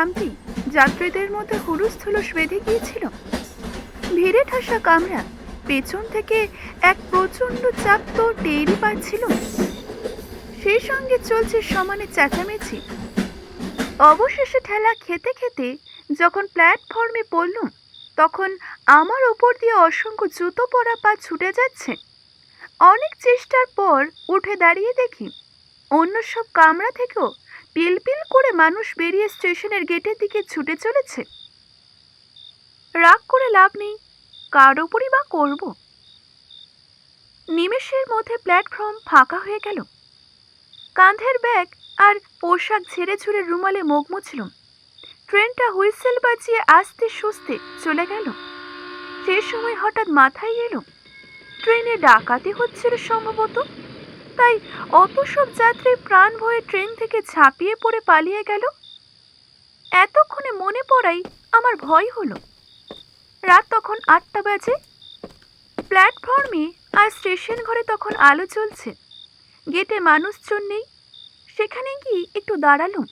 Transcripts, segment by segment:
থামতে যাত্রীদের মধ্যে হুলুস্থুলুস বেঁধে গিয়েছিল। ভিড়ে ঠাসা কামরা পেছন থেকে এক প্রচণ্ড চাপ তো টেরই পাচ্ছিল। সেই সঙ্গে চলছে সমানে চেঁচামেচি। অবশেষে ঠেলা খেতে খেতে যখন প্ল্যাটফর্মে পড়লুম, তখন আমার ওপর দিয়ে অসংখ্য জুতো পরা পা ছুটে যাচ্ছে। অনেক চেষ্টার পর উঠে দাঁড়িয়ে দেখি অন্য সব কামরা থেকেও পিলপিল করে মানুষ বেরিয়ে স্টেশনের গেটের দিকে ছুটে চলেছে। রাগ করে লাভ নেই, কার ওপরই বা করব? নিমেষের মধ্যে প্ল্যাটফর্ম ফাঁকা হয়ে গেল। কাঁধের ব্যাগ আর পোশাক ঝেড়ে ঝুড়ে রুমালে মুখ মুছলুম। ট্রেনটা হুইসেল বাজিয়ে আস্তে সুস্তে চলে গেল। সে সময় হঠাৎ মাথায় এলো, ট্রেনে ডাকাতি হচ্ছিল সম্ভবত। তাই অত সব যাত্রী প্রাণ ভয়ে ট্রেন থেকে ঝাঁপিয়ে পড়ে পালিয়ে গেল। এতক্ষণে মনে পড়াই আমার ভয় হলো। রাত তখন আটটা বাজে। প্ল্যাটফর্মে আর স্টেশন ঘরে তখন আলো জ্বলছে। গেটে মানুষজন নেই। সেখানে গিয়ে একটু দাঁড়ালুম।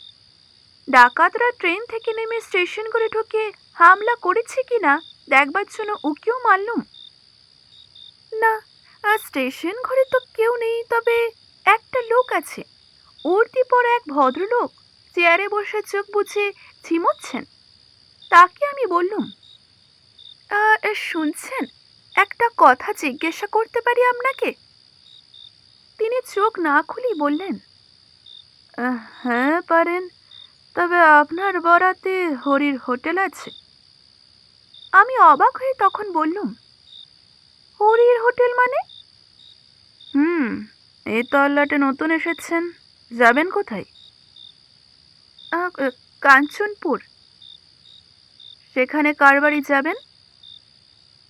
ডাকাতরা ট্রেন থেকে নেমে স্টেশন করে ঢুকে হামলা করেছে কি না দেখবার জন্য উকিও মারলুম। না স্টেশন ঘরে তো কেউ নেই, তবে একটা লোক আছে। উর্দি পরা এক ভদ্রলোক চেয়ারে বসে চোখ বুঝে ঝিমোচ্ছেন। তাকে আমি বললুম শুনছেন? একটা কথা জিজ্ঞাসা করতে পারি আপনাকে? তিনি চোখ না খুলেই বললেন হ্যাঁ পারেন, তবে আপনার বরাতে হরির হোটেল আছে। আমি অবাক হয়ে তখন বললুম, হরির হোটেল মানে? হুম, এই তল্লাটে নতুন এসেছেন। যাবেন কোথায়? কাঞ্চনপুর। সেখানে কার বাড়ি যাবেন?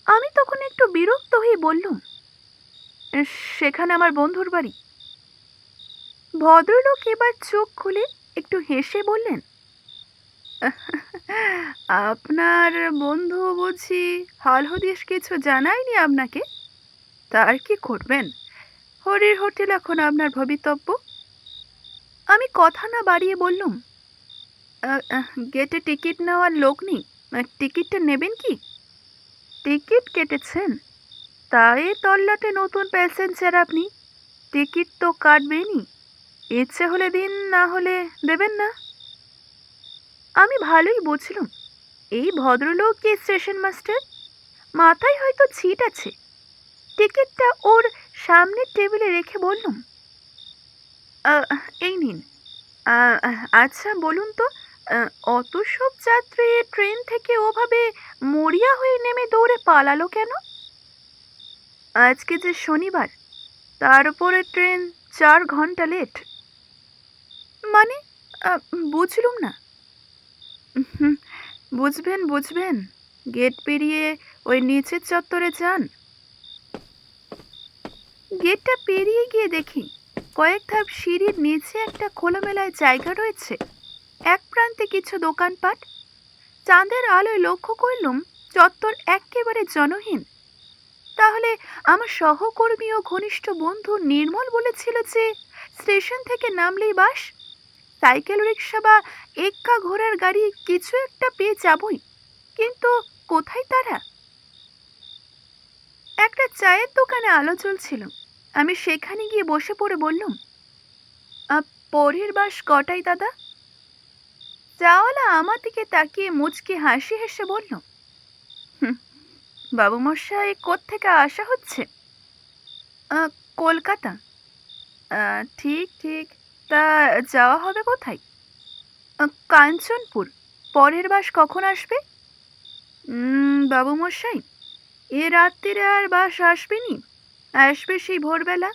আমি তখন একটু বিরক্ত হয়ে বললুম সেখানে আমার বন্ধুর বাড়ি। ভদ্রলোক এবার চোখ খুলে একটু হেসে বললেন, আপনার বন্ধু বুঝি হাল হদিস কিছু জানায়নি আপনাকে? তার কি করবেন? হরির হোটেল এখন আপনার ভবিতব্য? আমি কথা না বাড়িয়ে বললুম "আহ, আহ, গেটে টিকিট নেওয়ার লোক নেই টিকিটটা নেবেন কি? টিকিট কেটেছেন? তাই তল্লাটে নতুন প্যাসেঞ্জার আপনি টিকিট তো কাটবেনই ইচ্ছে হলে দিন না হলে দেবেন না। আমি ভালোই বুঝলুম এই ভদ্রলোক কি স্টেশন মাস্টার? মাথায় হয়তো ছিট আছে টিকিটটা ওর সামনের টেবিলে রেখে বললুম এই নিন। আচ্ছা বলুন তো অত সব যাত্রী ট্রেন থেকে ওভাবে মরিয়া হয়ে নেমে দৌড়ে পালালো কেন? আজকে যে শনিবার, তার উপরে ট্রেন চার ঘণ্টা লেট। মানে বুঝলুম না। বুঝবেন বুঝবেন। গেট পেরিয়ে ওই নিচের চত্বরে যান। গেটটা পেরিয়ে গিয়ে দেখি কয়েক ধাপ সিঁড়ির নিচে একটা খোলামেলায় জায়গা রয়েছে। এক প্রান্তে কিছু দোকানপাট। চাঁদের আলোয় লক্ষ্য করলুম চত্বর একেবারে জনহীন। তাহলে আমার সহকর্মী ও ঘনিষ্ঠ বন্ধু নির্মল বলেছিল যে স্টেশন থেকে নামলেই বাস। সাইকেল রিক্সা বা এক্কা ঘোড়ার গাড়ি কিছু একটা পেয়ে যাবই। কিন্তু কোথায় তারা? চায়ের দোকানে আলো জ্বলছিল। আমি সেখানে গিয়ে বসে পড়ে বললুম পরের বাস কটাই দাদা? চাওয়ালা আমার দিকে তাকিয়ে মুচকি হাসি হেসে বলল "হুম, বাবু মশাই কোত্থেকে আসা হচ্ছে? "আহ, কলকাতা। ঠিক ঠিক তা যাওয়া হবে কোথায়? কাঞ্চনপুর। পরের বাস কখন আসবে? "উম, বাবু মশাই এ রাত্রিরে আর বাস আসবেনি? আসবে সেই ভোরবেলা?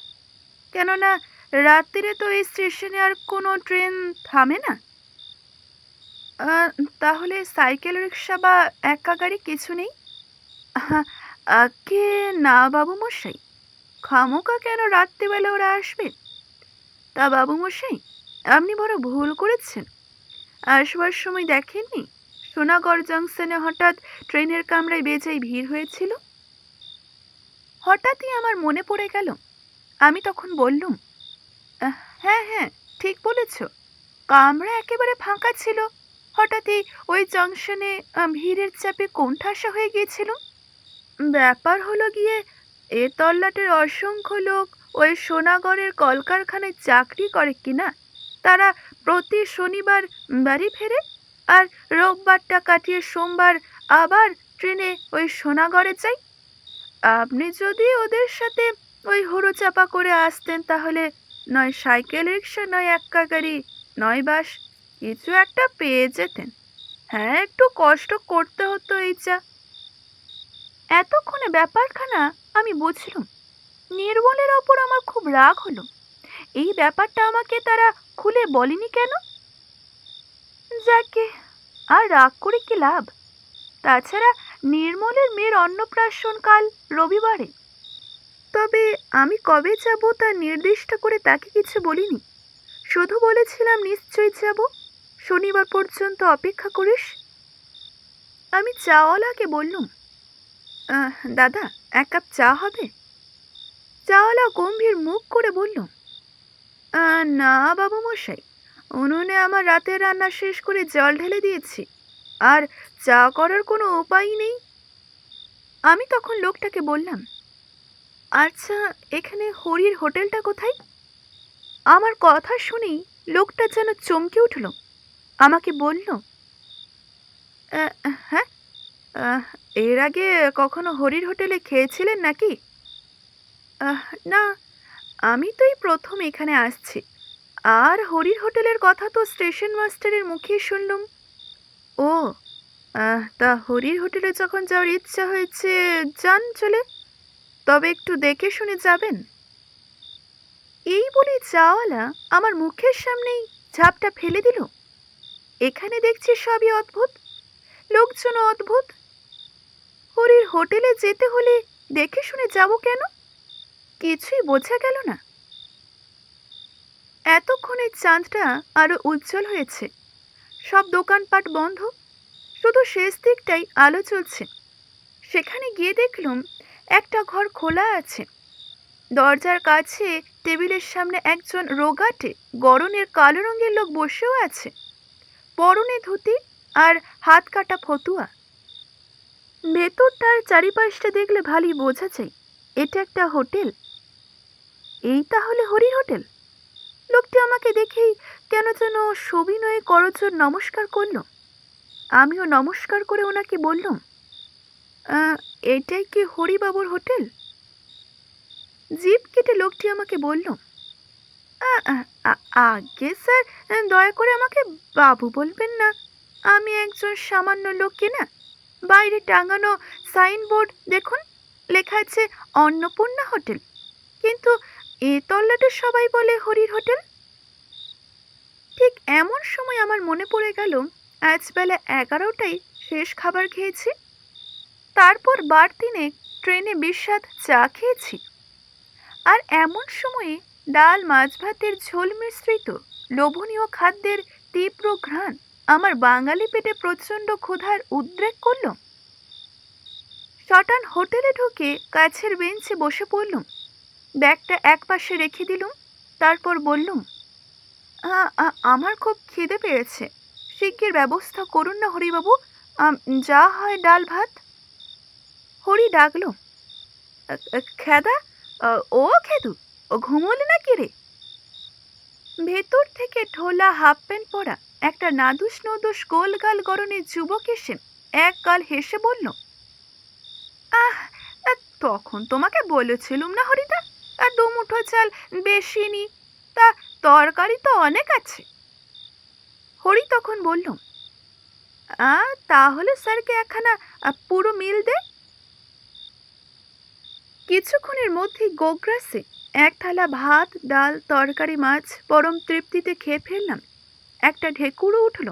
কেননা রাত্রিরে তো এই স্টেশনে আর কোনো ট্রেন থামে না। তাহলে সাইকেল রিক্সা বা একা গাড়ি কিছু নেই? আগে না বাবু মশাই খামোকা কেন রাত্রিবেলা ওরা আসবে? তা বাবু মশাই আপনি বড় ভুল করেছেন। আসবার সময় দেখেননি? সোনাগড় জংশনে হঠাৎ ট্রেনের কামরায় বেজায় ভিড় হয়েছিল? হঠাৎই আমার মনে পড়ে গেল, আমি তখন বললুম হ্যাঁ হ্যাঁ ঠিক বলেছ, কামরা একেবারে ফাঁকা ছিল, হঠাৎই ওই জংশনে ভিড়ের চাপে কোণঠাসা হয়ে গিয়েছিল। ব্যাপার হলো গিয়ে এ তল্লাটের অসংখ্য লোক ওই সোনাগড়ের কলকারখানায় চাকরি করে কিনা, তারা প্রতি শনিবার বাড়ি ফেরে? আর রোববারটা কাটিয়ে সোমবার আবার ট্রেনে ওই সোনাগড়ে চাই আপনি যদি ওদের সাথে ওই চাপা করে আসতেন তাহলে নয় সাইকেল রিক্সা নয় এক্কা গাড়ি, নয় বাস, কিছু একটা পেয়ে যেতেন। হ্যাঁ একটু কষ্ট করতে হতো এই যা। এতক্ষণে ব্যাপারখানা আমি বুঝলাম। নির্মলের ওপর আমার খুব রাগ হলো। এই ব্যাপারটা আমাকে তারা খুলে বলেনি কেন? যাকে আর রাগ করে কি লাভ? তাছাড়া নির্মলের মেয়ের অন্নপ্রাশন কাল রবিবারে। তবে আমি কবে যাব তা নির্দিষ্ট করে তাকে কিছু বলিনি। শুধু বলেছিলাম নিশ্চয়ই যাব। শনিবার পর্যন্ত অপেক্ষা করিস। আমি চাওয়ালাকে বললুম দাদা এক কাপ চা হবে? চাওয়ালা গম্ভীর মুখ করে বলল "আহ, না বাবু মশাই উনুনে আমার রাতের রান্না শেষ করে জল ঢেলে দিয়েছি। আর চা করার কোনো উপায় নেই। আমি তখন লোকটাকে বললাম আচ্ছা এখানে হরির হোটেলটা কোথায়? আমার কথা শুনেই লোকটা যেন চমকে উঠল। আমাকে বলল হ্যাঁ এর আগে কখনো হরির হোটেলে খেয়েছিলেন নাকি? না, আমি তো এই প্রথম এখানে আসছি। আর হরির হোটেলের কথা তো স্টেশন মাস্টারের মুখেই শুনলুম। ও তা হরির হোটেলে যখন যাওয়ার ইচ্ছা হয়েছে, যান চলে। তবে একটু দেখে শুনে যাবেন। এই বলে চাওয়ালা আমার মুখের সামনেই ঝাপটা ফেলে দিল। এখানে দেখছি সবই অদ্ভুত। লোকজন অদ্ভুত। হরির হোটেলে যেতে হলে দেখে শুনে যাব কেন? কিছুই বোঝা গেল না। এতক্ষণে চাঁদটা আরও উজ্জ্বল হয়েছে। সব দোকানপাট বন্ধ। শুধু শেষ দিকটাই আলো চলছে। সেখানে গিয়ে দেখলুম একটা ঘর খোলা আছে। দরজার কাছে টেবিলের সামনে একজন রোগাটে, গরনের কালো রঙের লোক বসেও আছে। পরনে ধুতি আর হাত কাটা ফতুয়া। ভেতরটার চারিপাশটা দেখলে ভালোই বোঝা যায়। এটা একটা হোটেল। এই তাহলে হরির হোটেল? লোকটি আমাকে দেখেই কেন যেন সবিনয়ে করজোর নমস্কার করল। আমিও নমস্কার করে ওনাকে বললাম "আহ, এটাই কি হরিবাবুর হোটেল? জিপ কেটে লোকটি আমাকে বলল "আ- আ- আ- আগে স্যার দয়া করে আমাকে বাবু বলবেন না আমি একজন সামান্য লোক কিনা বাইরে টাঙানো সাইনবোর্ড দেখুন লেখা আছে অন্নপূর্ণা হোটেল কিন্তু এ তল্লাটে সবাই বলে হরির হোটেল? ঠিক এমন সময় আমার মনে পড়ে গেল, আজ বেলা এগারোটায় শেষ খাবার খেয়েছি। তারপর বার তিনে ট্রেনে বিস্বাদ চা খেয়েছি। আর এমন সময়ে ডাল, মাছ ভাতের ঝোল মিশ্রিত লোভনীয় খাদ্যের তীব্র ঘ্রাণ আমার বাঙালি পেটে প্রচণ্ড ক্ষুধার উদ্রেক করল। শটান হোটেলে ঢুকে কাছের বেঞ্চে বসে পড়লুম। ব্যাগটা এক পাশে রেখে দিলুম তারপর বললুম "আ- আ- আমার খুব খিদে পেয়েছে। শিগগির ব্যবস্থা করুন না হরিবাবু যা হয় ডাল ভাত। হরি ডাকলো "আ- আ, খেদা ও খেদু ও ঘুমোলি না রে? ভেতর থেকে ঢোলা হাফ প্যান্ট পরা একটা নাদুস নদুস গোলগাল গরনের যুবক এসে এক গাল হেসে বলল আহ তখন তোমাকে বলেছিলুম না মুঠো চাল বেশি নি, তা তরকারি তো অনেক আছে। হরি তখন বলল, আ, তাহলে স্যারকে একখানা পুরো মিল দে। কিছুক্ষণের মধ্যেই গোগ্রাসে এক থালা ভাত, ডাল, তরকারি, মাছ পরম তৃপ্তিতে খেয়ে ফেললাম। একটা ঢেকুরও উঠল।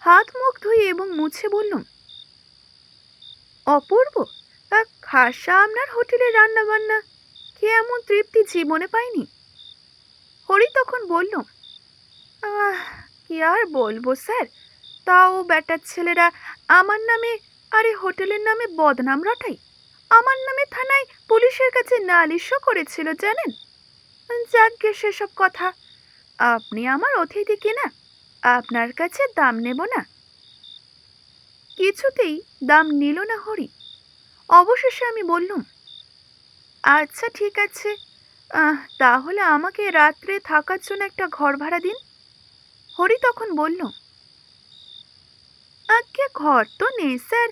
হাত মুখ ধুয়ে এবং মুছে বললাম অপূর্ব খাসা আপনার হোটেলের রান্না খেয়ে এমন তৃপ্তি জীবনে পায়নি হরি তখন বলল কি আর বলব স্যার? তাও ব্যাটার ছেলেরা আমার নামে, আরে হোটেলের নামে বদনাম রটাই আমার নামে থানায় পুলিশের কাছে নালিশও করেছিল, জানেন? যাকগে সেসব কথা। আপনি আমার অতিথি কিনা? আপনার কাছে দাম নেব না। কিছুতেই দাম নিল না হরি। অবশেষে আমি বললুম আচ্ছা ঠিক আছে। তাহলে আমাকে রাত্রে থাকার জন্য একটা ঘর ভাড়া দিন। হরি তখন বলল, আজ্ঞে, ঘর তো নেই, স্যার।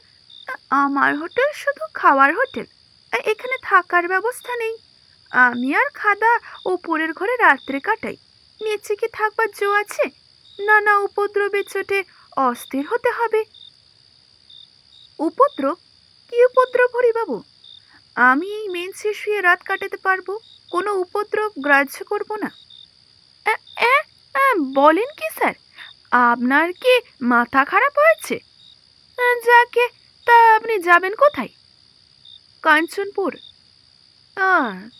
আমার হোটেল শুধু খাওয়ার হোটেল। এখানে থাকার ব্যবস্থা নেই। আমি আর খাদা উপরের ঘরে রাত্রে কাটাই। নিচে কি থাকবার জো আছে? নানা উপদ্রবের চোটে অস্থির হতে হবে। উপদ্রব? কি উপদ্রব হরিবাবু? আমি এই মেঞ্চে শুয়ে রাত কাটাতে পারব? কোনো উপদ্রব গ্রাহ্য করব না। বলেন কি স্যার? আপনার কি মাথা খারাপ হয়েছে? যাকে, তা আপনি যাবেন কোথায়? কাঞ্চনপুর।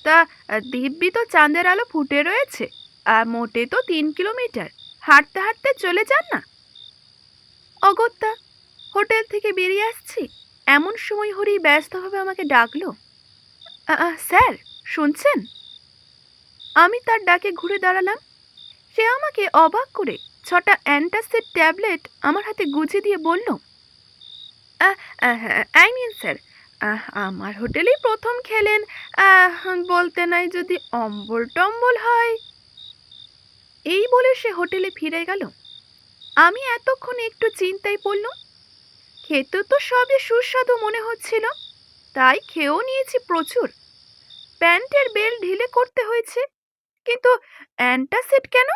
তা দিব্যি তো চাঁদের আলো ফুটে রয়েছে। আর মোটে তো তিন কিলোমিটার। হাঁটতে হাঁটতে চলে যান না। অগত্যা, হোটেল থেকে বেরিয়ে আসছি। এমন সময় হরি ব্যস্তভাবে আমাকে ডাকলো। স্যার, শুনছেন? আমি তার ডাকে ঘুরে দাঁড়ালাম। সে আমাকে অবাক করে ছটা অ্যান্টাসিড ট্যাবলেট আমার হাতে গুজে দিয়ে বলল আই মিন স্যার আমার হোটেলেই প্রথম খেলেন। বলতে নাই যদি অম্বল টম্বল হয়। এই বলে সে হোটেলে ফিরে গেল। আমি এতক্ষণ একটু চিন্তায় পড়লাম। খেতে তো সবই সুস্বাদু মনে হচ্ছিল। তাই খেয়েও নিয়েছি প্রচুর। প্যান্টের বেল ঢিলে করতে হয়েছে। কিন্তু অ্যান্টাসিড কেন?